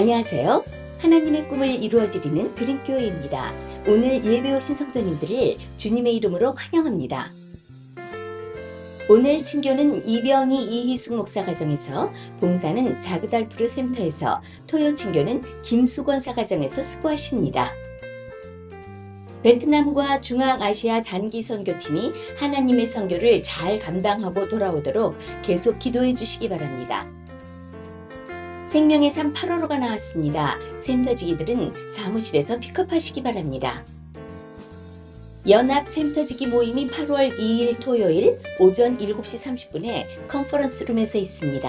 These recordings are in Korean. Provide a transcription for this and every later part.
안녕하세요. 하나님의 꿈을 이루어드리는 드림교회입니다. 오늘 예배 오신 성도님들을 주님의 이름으로 환영합니다. 오늘 친교는 이병희 이희숙 목사 가정에서 봉사는 자그달프르 센터에서 토요 친교는 김수건 사가정에서 수고하십니다. 베트남과 중앙아시아 단기 선교팀이 하나님의 선교를 잘 감당하고 돌아오도록 계속 기도해 주시기 바랍니다. 생명의 삶 8월호가 나왔습니다. 센터지기들은 사무실에서 픽업하시기 바랍니다. 연합 센터지기 모임이 8월 2일 토요일 오전 7시 30분에 컨퍼런스룸에서 있습니다.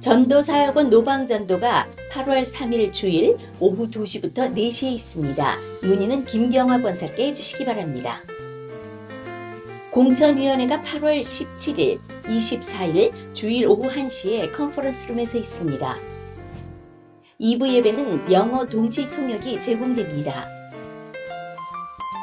전도사역원 노방전도가 8월 3일 주일 오후 2시부터 4시에 있습니다. 문의는 김경화 권사께 해주시기 바랍니다. 공천위원회가 8월 17일, 24일 주일 오후 1시에 컨퍼런스룸에서 있습니다. 2부 예배는 영어 동시 통역이 제공됩니다.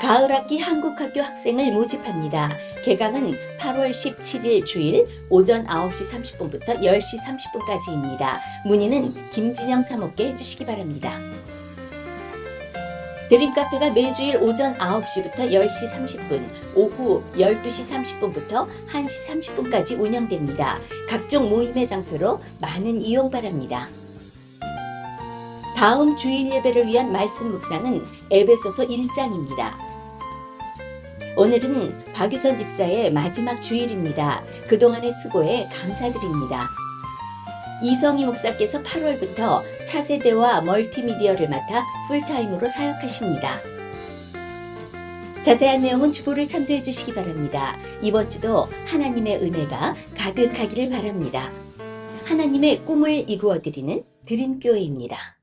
가을학기 한국학교 학생을 모집합니다. 개강은 8월 17일 주일 오전 9시 30분부터 10시 30분까지입니다. 문의는 김진영 사모께 해주시기 바랍니다. 드림카페가 매주일 오전 9시부터 10시 30분, 오후 12시 30분부터 1시 30분까지 운영됩니다. 각종 모임의 장소로 많은 이용 바랍니다. 다음 주일 예배를 위한 말씀 묵상은 에베소서 1장입니다. 오늘은 박유선 집사의 마지막 주일입니다. 그동안의 수고에 감사드립니다. 이성희 목사께서 8월부터 차세대와 멀티미디어를 맡아 풀타임으로 사역하십니다. 자세한 내용은 주보를 참조해 주시기 바랍니다. 이번 주도 하나님의 은혜가 가득하기를 바랍니다. 하나님의 꿈을 이루어드리는 드림교회입니다.